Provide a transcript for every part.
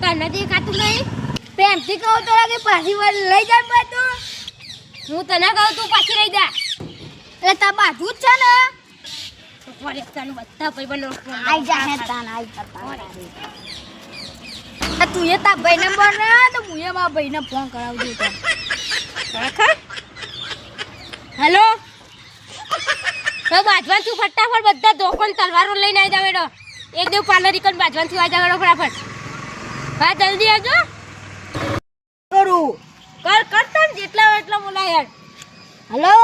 બહાર ના દેખાતું નહીં. પ્રેમથી કહું તો કે પાછી વાર લઈ જાય બધું હું તને કહું તું પાછી લઈ જા. એટલે તાર બાજુ જ છે ને. ફોરેસ્ટનું બધા ભાઈબંધો આઈ જા હે તાન આઈ જા તું એ તા ભાઈ નંબર ના તો હું એ મારા ભાઈને ફોન કરાવજો તો. હેલો હવે બાજવાન તું ફટાફટ બધા દોકન તલવારો લઈને આવી જાવ એડો. એક દેવ પાર્લર ઈકન બાજવાનથી આવી જાવ ફટાફટ. હા જલ્દી આવજો. કરું. કર કરતા જેટલા એટલા બોલાય યાર. હલો?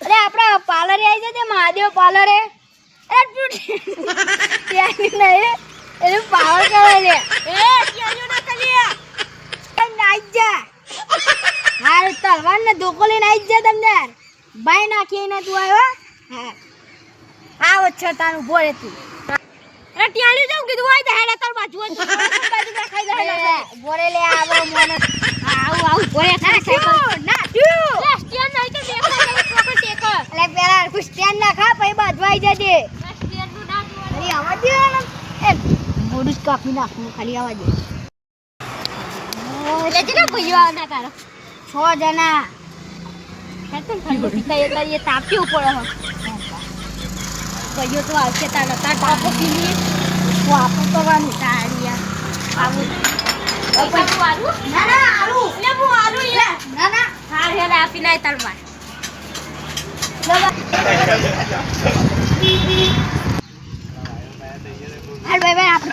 અરે આપણા પાર્લરે આવી જજે મહાદેવ પાર્લરે. અરે તું નહીં એનું પાવર કહેવાય એ ત્યાં જો ના કરીએ. નાઈ જા હારે તલવાર ને ધોકો લઈને આવી જા તમને બાય નાખી ને તું આવ્યો હા. આવો છો તારું ઊભો રે અરે જાઉં કીધું હોય તો હેડા તાર બાજુ બાજુ ખાઈ જાય બોરે લે આવો મને આવું આવું બોલે નાખ્યું ના ટ્યુ સ્ટેન્ડ નહીં તો દેખાય પ્રોપર ટેકો એટલે પેલા હરખું ના ખા પછી બાજવાઈ જજે સ્ટેન્ડનું ના જોવાનું. આવા દે ને એ જ કાપી નાખું ખાલી આવા દે લેજે ને ભાઈઓ આ ના તારો છ જણા પીતા એ કરીએ તાપ્યું પડે હો ભાઈઓ તો આવશે તાર નતા ટાપો પીની વાપર કરવાનું તાળિયા આવું. પૈસા આલું ના ના આલું લે હું આલું યાર. ના ના હા હેડ આપી નાય તાર માર. હાલ ભાઈ ભાઈ આપણે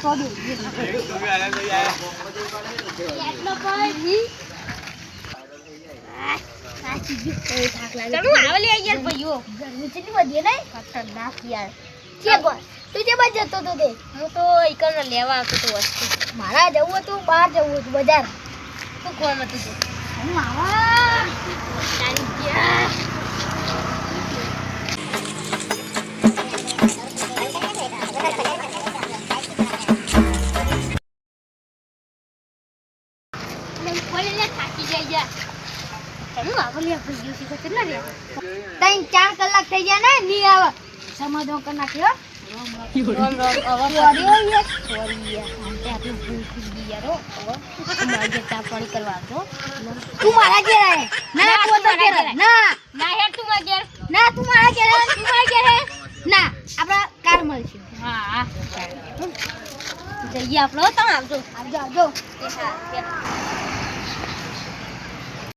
મારા જવું હતું બહાર જવું હતું બજાર. તું કોણ હતું તું? ગયા રે? ત્રણ ચાર કલાક થઈ ગયા ને નહીં આવે. સમાધાન કરી નાખ્યો રોમ રોમ સોરી હો યાર. સોરી યાર. આંતે ભૂલ થઈ ગઈ યાર હવે મારે જે ચા કરવા આવજો. તું મારા ઘેર આય. ના ના, તું તું તો ઘેર મારા ના. ના હેડ તું માર ઘેર. ના તું મારા ઘેર તું મારા ઘેર ના આપણા કાર મળશે. હા. હા જઈએ આપણે તમે આવજો. આવજો આવજો.